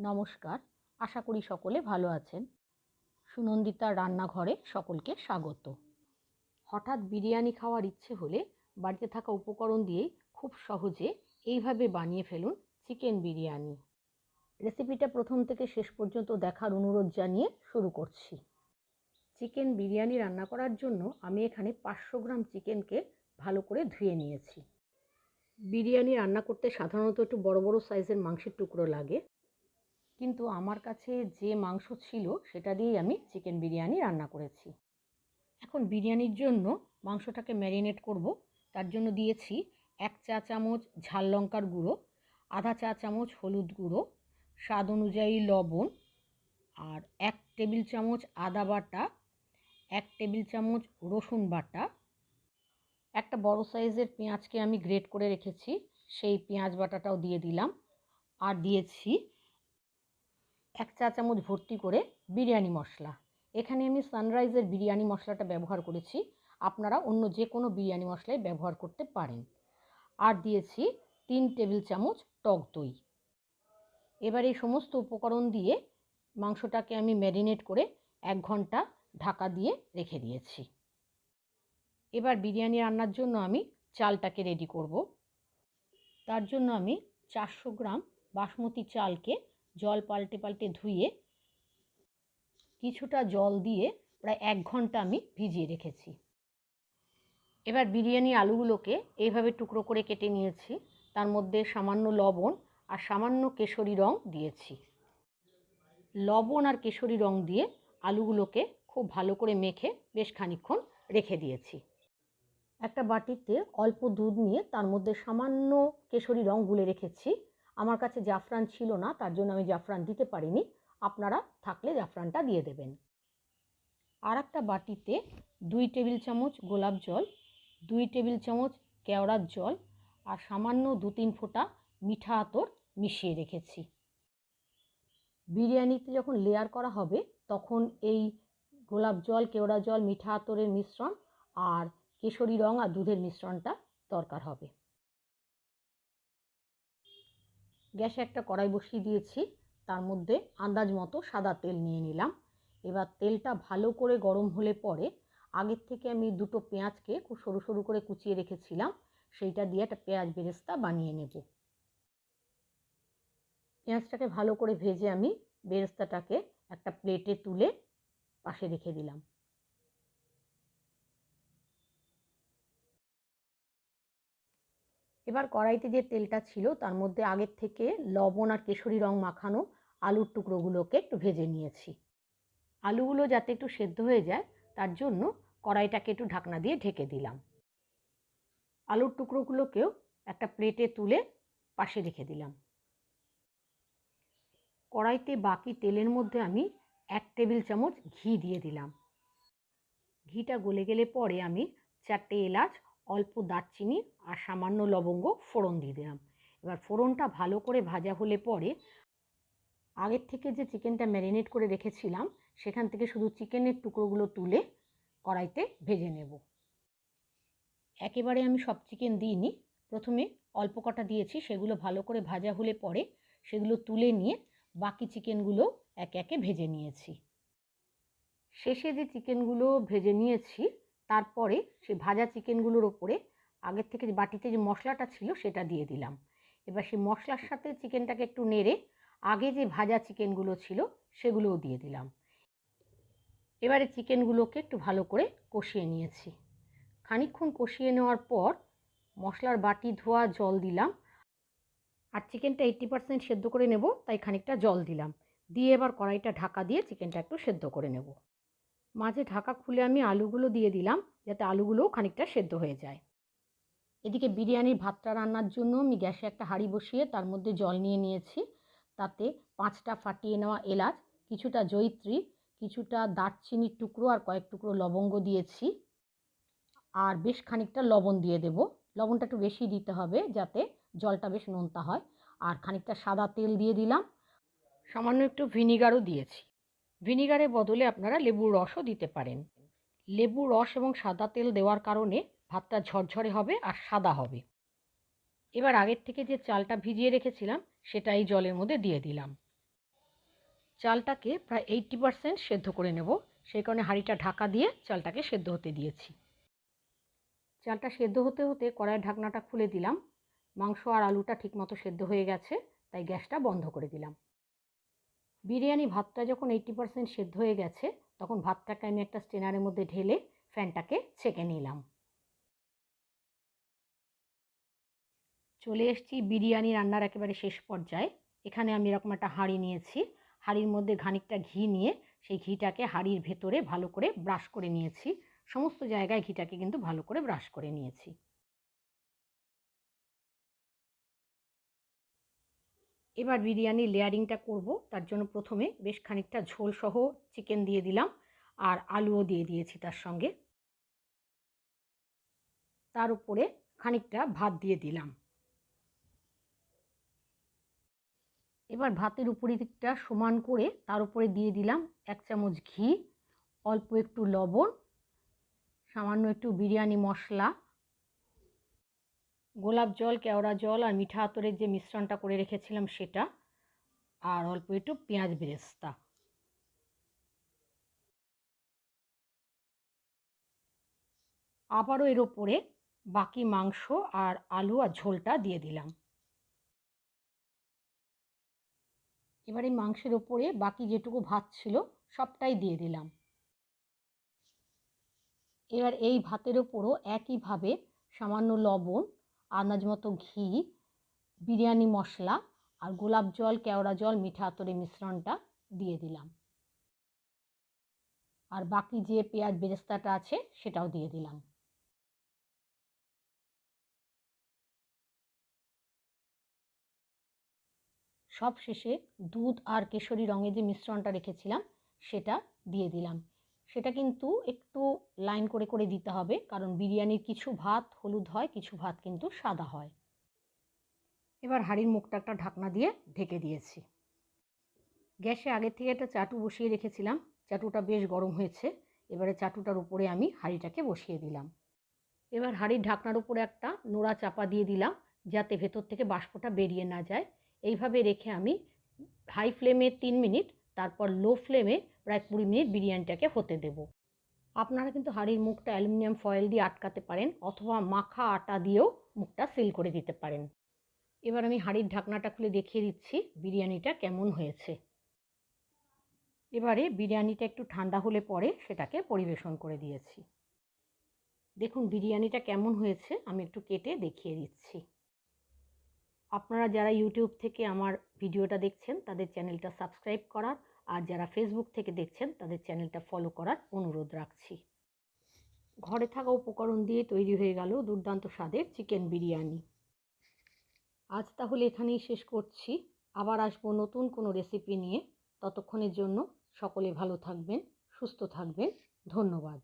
নমস্কার, আশা করি সকলে ভালো আছেন। সুনন্দিতার রান্নাঘরে সকলকে স্বাগত। হঠাৎ বিরিয়ানি খাওয়ার ইচ্ছে হলে বাড়িতে থাকা উপকরণ দিয়েই খুব সহজে এইভাবে বানিয়ে ফেলুন চিকেন বিরিয়ানি। রেসিপিটা প্রথম থেকে শেষ পর্যন্ত দেখার অনুরোধ জানিয়ে শুরু করছি। চিকেন বিরিয়ানি রান্না করার জন্য আমি এখানে পাঁচশো গ্রাম চিকেনকে ভালো করে ধুয়ে নিয়েছি। বিরিয়ানি রান্না করতে সাধারণত একটু বড় বড় সাইজের মাংসের টুকরো লাগে। কিন্তু আমার কাছে যে মাংস ছিল, সেটা দিয়েই আমি চিকেন বিরিয়ানি রান্না করেছি। এখন বিরিয়ানির জন্য মাংসটাকে ম্যারিনেট করব। তার জন্য দিয়েছি এক চা চামচ ঝাল লঙ্কার গুঁড়ো, আধা চা চামচ হলুদ গুঁড়ো, স্বাদ অনুযায়ী লবণ, আর এক টেবিল চামচ আদা বাটা, এক টেবিল চামচ রসুন বাটা। একটা বড় সাইজের পেঁয়াজকে আমি গ্রেট করে রেখেছি, সেই পেঁয়াজ বাটাটাও দিয়ে দিলাম। আর দিয়েছি এক চা চামচ ভর্তি করে বিরিয়ানি মশলা। এখানে আমি সানরাইজের বিরিয়ানি মশলাটা ব্যবহার করেছি। আপনারা অন্য যে কোনো বিরিয়ানি মশলাই ব্যবহার করতে পারেন। আর দিয়েছি তিন টেবিল চামচ টক দই। এবার এই সমস্ত উপকরণ দিয়ে মাংসটাকে আমি ম্যারিনেট করে এক ঘণ্টা ঢাকা দিয়ে রেখে দিয়েছি। এবার বিরিয়ানি রান্নার জন্য আমি চালটাকে রেডি করব। তার জন্য আমি চারশো গ্রাম বাসমতি চালকে জল পাল্টে পাল্টে ধুয়ে কিছুটা জল দিয়ে প্রায় এক ঘণ্টা আমি ভিজিয়ে রেখেছি। এবার বিরিয়ানি আলুগুলোকে এইভাবে টুকরো করে কেটে নিয়েছি। তার মধ্যে সামান্য লবণ আর সামান্য কেশরি রং দিয়েছি। লবণ আর কেশরি রং দিয়ে আলুগুলোকে খুব ভালো করে মেখে বেশ খানিক্ষণ রেখে দিয়েছি। একটা বাটিতে অল্প দুধ নিয়ে তার মধ্যে সামান্য কেশরি রং গুলে রেখেছি। আমার কাছে জাফরান ছিল না, তার জন্য আমি জাফরান দিতে পারিনি। আপনারা থাকলে জাফরানটা দিয়ে দেবেন। আর একটা বাটিতে দুই টেবিল চামচ গোলাপ জল, দুই টেবিল চামচ কেওড়ার জল আর সামান্য দু তিন ফোঁটা মিঠা আতর মিশিয়ে রেখেছি। বিরিয়ানিতে যখন লেয়ার করা হবে, তখন এই গোলাপ জল, কেওড়া জল, মিঠা আতরের মিশ্রণ আর কেশরী রং আর দুধের মিশ্রণটা দরকার হবে। গ্যাসে একটা কড়াই বসিয়ে দিয়েছি। তার মধ্যে আন্দাজ মতো সাদা তেল নিয়ে নিলাম। এবার তেলটা ভালো করে গরম হলে পরে আগের থেকে আমি দুটো পেঁয়াজকে খুব সরু সরু করে কুচিয়ে রেখেছিলাম। সেইটা দিয়ে একটা পেঁয়াজ বেরেস্তা বানিয়ে নেব। পেঁয়াজটাকে ভালো করে ভেজে আমি বেরেস্তাটাকে একটা প্লেটে তুলে পাশে রেখে দিলাম। এবার কড়াইতে যে তেলটা ছিল, তার মধ্যে আগের থেকে লবণ আর কেশরি রং মাখানো আলুর টুকরোগুলোকে একটু ভেজে নিয়েছি। আলুগুলো যাতে একটু সেদ্ধ হয়ে যায়, তার জন্য কড়াইটাকে একটু ঢাকনা দিয়ে ঢেকে দিলাম। আলুর টুকরোগুলোকেও একটা প্লেটে তুলে পাশে রেখে দিলাম। কড়াইতে বাকি তেলের মধ্যে আমি এক টেবিল চামচ ঘি দিয়ে দিলাম। ঘিটা গলে গেলে পরে আমি চারটে এলাচ অল্প দারচিনি আর সামান্য লবঙ্গ ফোড়ন দিয়ে দিলাম। এবার ফোড়নটা ভালো করে ভাজা হলে পরে আগের থেকে যে চিকেনটা ম্যারিনেট করে রেখেছিলাম, সেখান থেকে শুধু চিকেনের টুকরোগুলো তুলে কড়াইতে ভেজে নেব। একেবারে আমি সব চিকেন দিইনি। প্রথমে অল্প কটা দিয়েছি, সেগুলো ভালো করে ভাজা হলে পরে সেগুলো তুলে নিয়ে বাকি চিকেনগুলো একে একে ভেজে নিয়েছি। শেষে যে চিকেনগুলো ভেজে নিয়েছি তারপরে সেই ভাজা চিকেনগুলোর ওপরে আগের থেকে যে বাটিতে যে মশলাটা ছিল সেটা দিয়ে দিলাম। এবার সেই মশলার সাথে চিকেনটাকে একটু নেড়ে আগে যে ভাজা চিকেনগুলো ছিল সেগুলোও দিয়ে দিলাম। এবারে চিকেনগুলোকে একটু ভালো করে কষিয়ে নিয়েছি। খানিক্ষণ কষিয়ে নেওয়ার পর মশলার বাটি ধোয়া জল দিলাম। আর চিকেনটা এইট্টি পার্সেন্ট সেদ্ধ করে নেব, তাই খানিকটা জল দিলাম। দিয়ে এবার কড়াইটা ঢাকা দিয়ে চিকেনটা একটু সেদ্ধ করে নেব। মাঝে ঢাকা খুলে আমি আলুগুলো দিয়ে দিলাম, যাতে আলুগুলোও খানিকটা সেদ্ধ হয়ে যায়। এদিকে বিরিয়ানির ভাতটা রান্নার জন্য আমি গ্যাসে একটা হাঁড়ি বসিয়ে তার মধ্যে জল নিয়ে নিয়েছি। তাতে পাঁচটা ফাটিয়ে নেওয়া এলাচ, কিছুটা জয়িত্রী, কিছুটা দারচিনির টুকরো আর কয়েক টুকরো লবঙ্গ দিয়েছি। আর বেশ খানিকটা লবণ দিয়ে দেব। লবণটা একটু বেশি দিতে হবে যাতে জলটা বেশ নোনতা হয়। আর খানিকটা সাদা তেল দিয়ে দিলাম। সামান্য একটু ভিনিগারও দিয়েছি। ভিনিগারের বদলে আপনারা লেবুর রসও দিতে পারেন। লেবুর রস এবং সাদা তেল দেওয়ার কারণে ভাতটা ঝরঝরে হবে আর সাদা হবে। এবার আগের থেকে যে চালটা ভিজিয়ে রেখেছিলাম, সেটা এই জলের মধ্যে দিয়ে দিলাম। চালটাকে প্রায় এইটটি পারসেন্ট সেদ্ধ করে নেব। সেই কারণে হাঁড়িটা ঢাকা দিয়ে চালটাকে সেদ্ধ হতে দিয়েছি। চালটা সেদ্ধ হতে হতে কড়াইয়ের ঢাকনাটা খুলে দিলাম। মাংস আর আলুটা ঠিকমতো সেদ্ধ হয়ে গেছে, তাই গ্যাসটা বন্ধ করে দিলাম। বিরিয়ানি ভাতটা যখন এইটটি পারসেন্ট সেদ্ধ হয়ে গেছে, তখন ভাতটাকে আমি একটা স্টেনারের মধ্যে ঢেলে ফ্যানটাকে ছেঁকে নিলাম। চলে এসেছি বিরিয়ানি রান্নার একেবারে শেষ পর্যায়ে। এখানে আমি এরকম একটা হাঁড়ি নিয়েছি। হাঁড়ির মধ্যে খানিকটা ঘি নিয়ে সেই ঘিটাকে হাঁড়ির ভেতরে ভালো করে ব্রাশ করে নিয়েছি। সমস্ত জায়গায় ঘিটাকে কিন্তু ভালো করে ব্রাশ করে নিয়েছি। এবার বিরিয়ানি লেয়ারিংটা করব। তার জন্য প্রথমে বেশ খানিকটা ঝোল সহ চিকেন দিয়ে দিলাম আর আলুও দিয়ে দিয়েছি তার সঙ্গে। তার উপরে খানিকটা ভাত দিয়ে দিলাম। এবার ভাতের উপরি দিকটা সমান করে তার উপরে দিয়ে দিলাম এক চামচ ঘি, অল্প একটু লবণ, সামান্য একটু বিরিয়ানি মশলা গোলাপ জল, কেওড়া জল আর মিঠা আতরের যে মিশ্রণটা করে রেখেছিলাম সেটা। আর অল্প একটু পেঁয়াজ বেরেস্তা। আবারও এর ওপরে বাকি মাংস আর আলু আর ঝোলটা দিয়ে দিলাম। এবার এই মাংসের ওপরে বাকি যেটুকু ভাত ছিল সবটাই দিয়ে দিলাম। এবার এই ভাতের ওপরও একইভাবে সামান্য লবণ আন্দাজ মতো ঘি, বিরিয়ানি মশলা আর গোলাপ জল, কেওড়া জল, মিঠা আতরের মিশ্রণটা দিয়ে দিলাম। আর বাকি যে পেঁয়াজ বেরেস্তাটা আছে সেটাও দিয়ে দিলাম। সব শেষে দুধ আর কেশরী রঙের যে মিশ্রণটা রেখেছিলাম সেটা দিয়ে দিলাম। সেটা কিন্তু একটু লাইন করে করে দিতে হবে। কারণ বিরিয়ানির কিছু ভাত, হলুদ হয়, কিছু ভাত কিন্তু সাদা হয়। এবার হাঁড়ির মুখটা একটা ঢাকনা দিয়ে ঢেকে দিয়েছি। গ্যাসে আগের থেকে একটা চাটু বসিয়ে রেখেছিলাম। চাটুটা বেশ গরম হয়েছে। এবারে চাটুটার উপরে আমি হাঁড়িটাকে বসিয়ে দিলাম। এবার হাঁড়ির ঢাকনার উপরে একটা নোড়া চাপা দিয়ে দিলাম, যাতে ভেতর থেকে বাষ্পটা বেরিয়ে না যায়। এইভাবে রেখে আমি হাই ফ্লেমে তিন মিনিট, তারপর লো ফ্লেমে প্রায় কুড়ি মিনিট বিরিয়ানিটাকে হতে দেব। আপনারা কিন্তু হাঁড়ির মুখটা অ্যালুমিনিয়াম ফয়েল দিয়ে আটকাতে পারেন অথবা মাখা আটা দিয়েও মুখটা সিল করে দিতে পারেন। এবার আমি হাঁড়ির ঢাকনাটা খুলে দেখিয়ে দিচ্ছি বিরিয়ানিটা কেমন হয়েছে। এবারে বিরিয়ানিটা একটু ঠান্ডা হলে পরে সেটাকে পরিবেশন করে দিয়েছি। দেখুন বিরিয়ানিটা কেমন হয়েছে, আমি একটু কেটে দেখিয়ে দিচ্ছি। আপনারা যারা ইউটিউব থেকে আমার ভিডিওটা দেখছেন, তাদের চ্যানেলটা সাবস্ক্রাইব করার আর যারা ফেসবুক থেকে দেখছেন, তাদের চ্যানেলটা ফলো করার অনুরোধ রাখছি। ঘরে থাকা উপকরণ দিয়ে তৈরি হয়ে গেল দুর্দান্ত স্বাদের চিকেন বিরিয়ানি। আজ তাহলে এখানেই শেষ করছি। আবার আসব নতুন কোনো রেসিপি নিয়ে। ততক্ষণের জন্য সকলে ভালো থাকবেন, সুস্থ থাকবেন। ধন্যবাদ।